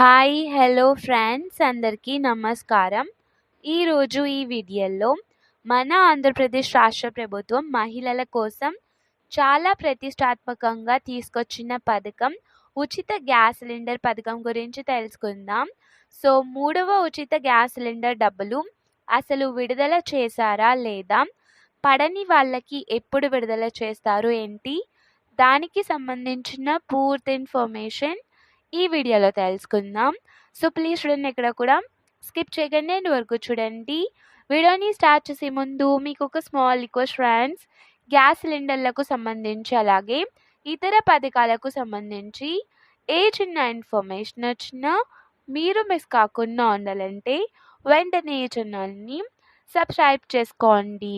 Hi hello friends అందరికీ నమస్కారం. ఈరోజు ఈ వీడియోలో మన ఆంధ్రప్రదేశ్ రాష్ట్ర ప్రభుత్వం మహిళల కోసం చాలా ప్రతిష్టాత్మకంగా తీసుకొచ్చిన పథకం ఉచిత గ్యాస్ సిలిండర్ పథకం గురించి తెలుసుకుందాం. సో మూడవ ఉచిత గ్యాస్ సిలిండర్ డబ్బులు అసలు విడుదల చేశారా లేదా పడని వాళ్ళకి ఎప్పుడు విడుదల చేస్తారు ఏంటి దానికి సంబంధించిన పూర్తి ఇన్ఫర్మేషన్ ఈ వీడియోలో తెలుసుకుందాం. సో ప్లీజ్ చూడండి ఇక్కడ కూడా స్కిప్ చేయకండి. అండ్ వరకు చూడండి. వీడియోని స్టార్ట్ చేసే ముందు మీకు ఒక స్మాల్ రిక్వెస్ట్ ఫ్రెండ్స్ గ్యాస్ సిలిండర్లకు సంబంధించి అలాగే ఇతర పథకాలకు సంబంధించి ఏ చిన్న ఇన్ఫర్మేషన్ వచ్చినా మీరు మిస్ కాకుండా ఉండాలంటే వెంటనే ఈ ఛానల్ని సబ్స్క్రైబ్ చేసుకోండి.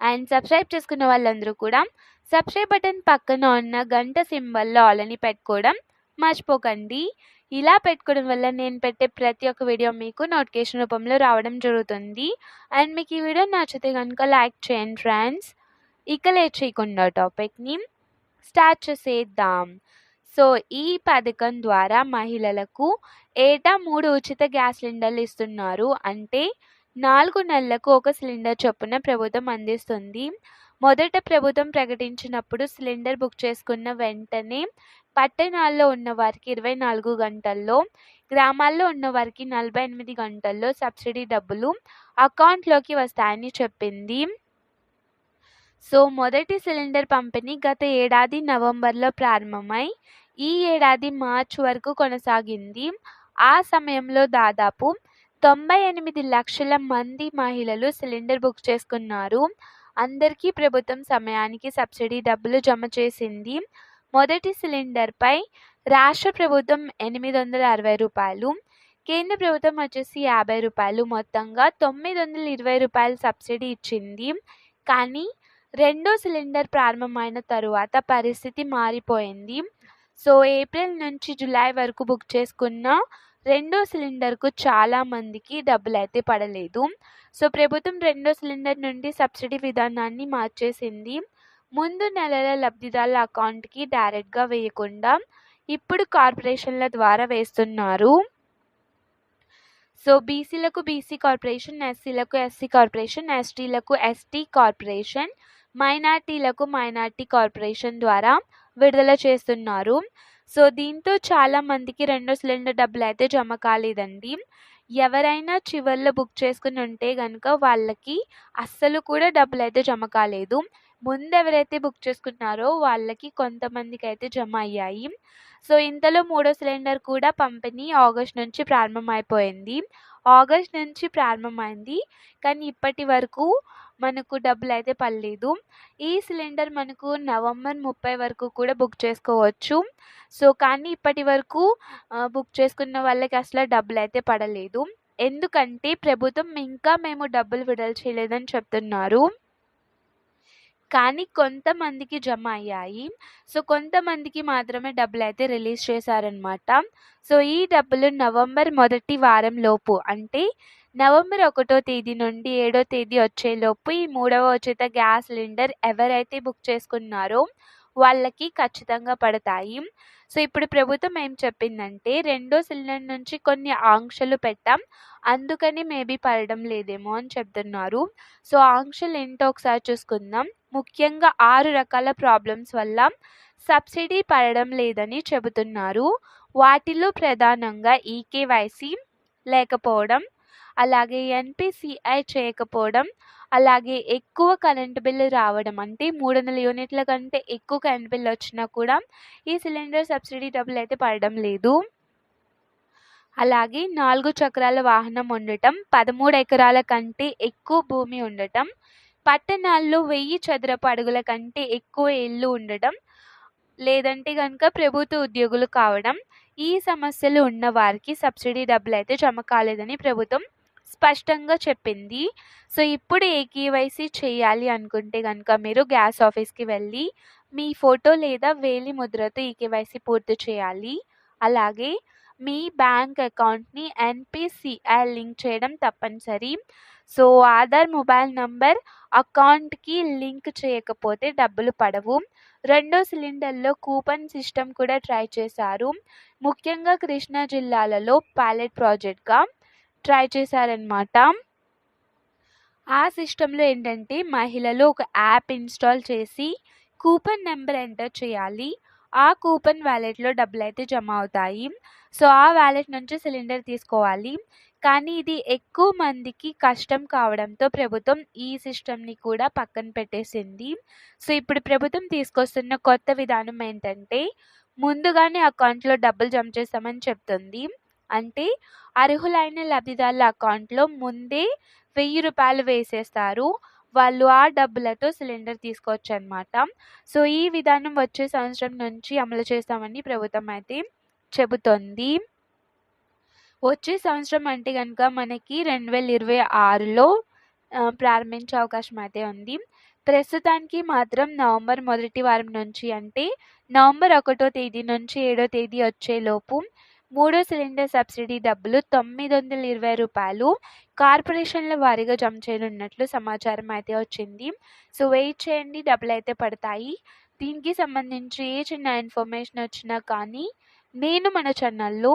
అండ్ సబ్స్క్రైబ్ చేసుకున్న వాళ్ళందరూ కూడా సబ్స్క్రైబ్ బటన్ పక్కన ఉన్న గంట సింబల్లో ఆల్ అని పెట్టుకోవడం మర్చిపోకండి. ఇలా పెట్టుకోవడం వల్ల నేను పెట్టే ప్రతి ఒక్క వీడియో మీకు నోటిఫికేషన్ రూపంలో రావడం జరుగుతుంది. అండ్ మీకు ఈ వీడియో నచ్చితే కనుక లైక్ చేయండి ఫ్రెండ్స్. ఇక లేట్ చేయకుండా టాపిక్ని స్టార్ట్ చేసేద్దాం. సో ఈ పథకం ద్వారా మహిళలకు ఏటా మూడు ఉచిత గ్యాస్ సిలిండర్లు ఇస్తున్నారు. అంటే నాలుగు నెలలకు ఒక సిలిండర్ చొప్పున ప్రభుత్వం అందిస్తుంది. మొదట ప్రభుత్వం ప్రకటించినప్పుడు సిలిండర్ బుక్ చేసుకున్న వెంటనే పట్టణాల్లో ఉన్న వారికి ఇరవై నాలుగు గంటల్లో గ్రామాల్లో ఉన్న వారికి నలభై ఎనిమిది గంటల్లో సబ్సిడీ డబ్బులు అకౌంట్లోకి వస్తాయని చెప్పింది. సో మొదటి సిలిండర్ పంపిణీ గత ఏడాది నవంబర్లో ప్రారంభమై ఈ ఏడాది మార్చ్ వరకు కొనసాగింది. ఆ సమయంలో దాదాపు తొంభై ఎనిమిది లక్షల మంది మహిళలు సిలిండర్ బుక్ చేసుకున్నారు. అందరికీ ప్రభుత్వం సమయానికి సబ్సిడీ డబ్బులు జమ చేసింది. మొదటి సిలిండర్పై రాష్ట్ర ప్రభుత్వం ఎనిమిది వందల అరవై రూపాయలు కేంద్ర ప్రభుత్వం వచ్చేసి యాభై రూపాయలు మొత్తంగా తొమ్మిది వందల ఇరవై రూపాయలు సబ్సిడీ ఇచ్చింది. కానీ రెండో సిలిండర్ ప్రారంభమైన తరువాత పరిస్థితి మారిపోయింది. సో ఏప్రిల్ నుంచి జూలై వరకు బుక్ చేసుకున్న రెండో సిలిండర్కు చాలా మందికి డబ్బులు అయితే పడలేదు. సో ప్రభుత్వం రెండో సిలిండర్ నుండి సబ్సిడీ విధానాన్ని మార్చేసింది. ముందు నెలల లబ్ధిదారుల అకౌంట్కి డైరెక్ట్గా వేయకుండా ఇప్పుడు కార్పొరేషన్ల ద్వారా వేస్తున్నారు. సో బీసీలకు బీసీ కార్పొరేషన్ ఎస్సీలకు ఎస్సీ కార్పొరేషన్ ఎస్టీలకు ఎస్టీ కార్పొరేషన్ మైనార్టీలకు మైనార్టీ కార్పొరేషన్ ద్వారా విడుదల చేస్తున్నారు. సో దీంతో చాలా మందికి రెండో సిలిండర్ డబ్బులు అయితే జమ కాలేదండి. ఎవరైనా చివర్లో బుక్ చేసుకుని ఉంటే కనుక వాళ్ళకి అస్సలు కూడా డబ్బులు అయితే జమ కాలేదు. ముందు ఎవరైతే బుక్ చేసుకున్నారో వాళ్ళకి కొంతమందికి అయితే జమ అయ్యాయి. సో ఇంతలో మూడో సిలిండర్ కూడా పంపిణీ ఆగస్ట్ నుంచి ప్రారంభమైపోయింది. ఆగస్ట్ నుంచి ప్రారంభమైంది. కానీ ఇప్పటి వరకు మనకు డబ్బులు అయితే పడలేదు. ఈ సిలిండర్ మనకు నవంబర్ ముప్పై వరకు కూడా బుక్ చేసుకోవచ్చు. సో కానీ ఇప్పటి వరకు బుక్ చేసుకున్న వాళ్ళకి అసలు డబ్బులు అయితే పడలేదు. ఎందుకంటే ప్రభుత్వం ఇంకా మేము డబ్బులు విడుదల చేయలేదని చెప్తున్నారు. కానీ కొంతమందికి జమ అయ్యాయి. సో కొంతమందికి మాత్రమే డబ్బులు అయితే రిలీజ్ చేశారనమాట సో ఈ డబ్బులు నవంబర్ మొదటి వారం లోపు అంటే నవంబర్ ఒకటో తేదీ నుండి ఏడో తేదీ వచ్చేలోపు ఈ మూడవ ఉచిత గ్యాస్ సిలిండర్ ఎవరైతే బుక్ చేసుకున్నారో వాళ్ళకి ఖచ్చితంగా పడతాయి. సో ఇప్పుడు ప్రభుత్వం ఏం చెప్పిందంటే రెండో సిలిండర్ నుంచి కొన్ని ఆంక్షలు పెట్టాం. అందుకని మేబీ పడడం లేదేమో అని చెప్తున్నారు. సో ఆంక్షలు ఏంటో ఒకసారి చూసుకుందాం. ముఖ్యంగా ఆరు రకాల ప్రాబ్లమ్స్ వల్ల సబ్సిడీ పడడం లేదని చెబుతున్నారు. వాటిలో ప్రధానంగా ఈకేవైసీ లేకపోవడం అలాగే ఎన్పిసిఐ చేయకపోవడం అలాగే ఎక్కువ కరెంటు బిల్లు రావడం అంటే మూడు వందల యూనిట్ల కంటే ఎక్కువ కరెంట్ బిల్లు వచ్చినా కూడా ఈ సిలిండర్ సబ్సిడీ డబ్బులు అయితే పడడం లేదు. అలాగే నాలుగు చక్రాల వాహనం ఉండటం పదమూడు ఎకరాల కంటే ఎక్కువ భూమి ఉండటం పట్టణాల్లో వెయ్యి చదరపు అడుగుల కంటే ఎక్కువ ఇల్లు ఉండటం లేదంటే కనుక ప్రభుత్వ ఉద్యోగులు కావడం ఈ సమస్యలు ఉన్న వారికి సబ్సిడీ డబ్బులు అయితే జమ కాలేదని ప్రభుత్వం స్పష్టంగా చెప్పింది సో ఇప్పుడు ఏ కేవైసీ చేయాలి అనుకుంటే కనుక మీరు గ్యాస్ ఆఫీస్కి వెళ్ళి మీ ఫోటో లేదా వేలి ముద్రతో ఈ కేవైసీ పూర్తి చేయాలి అలాగే మీ బ్యాంక్ అకౌంట్‌ని ఎన్పిసిఐ లింక్ చేయడం తప్పనిసరి. సో, ఆధార్ మొబైల్ నంబర్ అకౌంట్‌కి లింక్ చేయకపోతే డబ్బులు పడవు. రెండో సిలిండర్‌లో కూపన్ సిస్టమ్ కూడా ట్రై చేశారు. ముఖ్యంగా కృష్ణా జిల్లాలలో పైలట్ ప్రాజెక్ట్‌గా ట్రై చేశారనమాట. ఆ సిస్టంలో ఏంటంటే మహిళలు ఒక యాప్ ఇన్‌స్టాల్ చేసి కూపన్ నెంబర్ ఎంటర్ చేయాలి. ఆ కూపన్ వాలెట్‌లో డబ్బులైతే జమ అవుతాయి. సో, ఆ వ్యాలెట్ నుంచి సిలిండర్ తీసుకోవాలి. కానీ ఇది ఎక్కువ మందికి కష్టం కావడంతో ప్రభుత్వం ఈ సిస్టమ్‌ని కూడా పక్కన పెట్టేసింది. సో, ఇప్పుడు ప్రభుత్వం తీసుకొస్తున్న కొత్త విధానం ఏంటంటే ముందుగానే అకౌంట్‌లో డబ్బులు జమ చేస్తామని చెప్తుంది. అంటే అర్హులైన లబ్ధిదారుల అకౌంట్‌లో ముందే వెయ్యి రూపాయలు వేసేస్తారు. వాళ్ళు ఆ డబ్బులతో సిలిండర్ తీసుకోవచ్చనమాట. సో, ఈ విధానం వచ్చే సంవత్సరం నుంచి అమలు చేస్తామని ప్రభుత్వం అయితే చెబుతోంది. వచ్చే సంవత్సరం అంటే కనుక మనకి రెండు వేల ఇరవై ఆరులో ప్రారంభించే అవకాశం అయితే ఉంది. ప్రస్తుతానికి మాత్రం నవంబర్ మొదటి వారం నుంచి అంటే నవంబర్ ఒకటో తేదీ నుంచి ఏడో తేదీ వచ్చేలోపు మూడో సిలిండర్ సబ్సిడీ డబ్బులు తొమ్మిది వందల ఇరవై రూపాయలు కార్పొరేషన్ల వారీగా జమ చేయనున్నట్లు సమాచారం అయితే వచ్చింది. సో, వెయిట్ చేయండి డబ్బులు అయితే పడతాయి. దీనికి సంబంధించి ఏ చిన్న ఇన్ఫర్మేషన్ వచ్చినా కానీ నేను మన ఛానల్‌లో